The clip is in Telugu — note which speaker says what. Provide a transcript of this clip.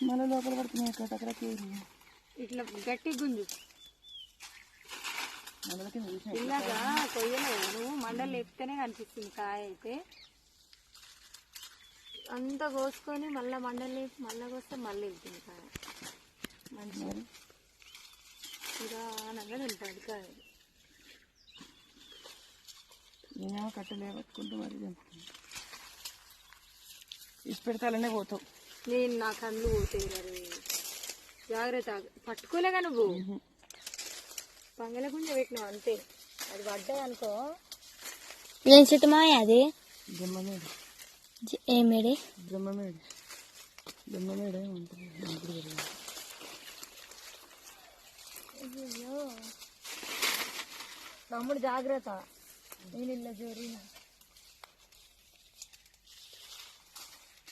Speaker 1: మళ్ళీ లోపల పడుతున్నాయి అక్కడ
Speaker 2: ఇట్లా గట్టి గుంజు. ఇలాగా కొయ్యలేవు నువ్వు మండలు లేపితేనే కనిపిస్తుంది కాయ అయితే. అంతా కోసుకొని మళ్ళీ మండలు లేపి మళ్ళీ కోస్తే మళ్ళీ వెళ్తుంది కాయ. మంచిగా నిదానంగా తింటాడు కాయ.
Speaker 1: నేనేమో కట్టలే పట్టుకుంటూ మరి తెంపుకుంటా ఇసి పెడతాలనే పోతావు.
Speaker 2: నేను నా కళ్ళు పోతాయి మరి జాగ్రత్త. పట్టుకోలేగా నువ్వు? పంగల గుంజ పెట్టినావు అంతే. అది పడ్డది అనుకో.
Speaker 3: ఏం చెట్టు మాయ అది?
Speaker 1: బ్రహ్మమేడు
Speaker 3: ఏమేడి
Speaker 1: బ్రహ్మమేడు బ్రహ్మమేడే ఉంటుంది.
Speaker 2: తమ్ముడు జాగ్రత్త. నేను ఇలా జోరిన?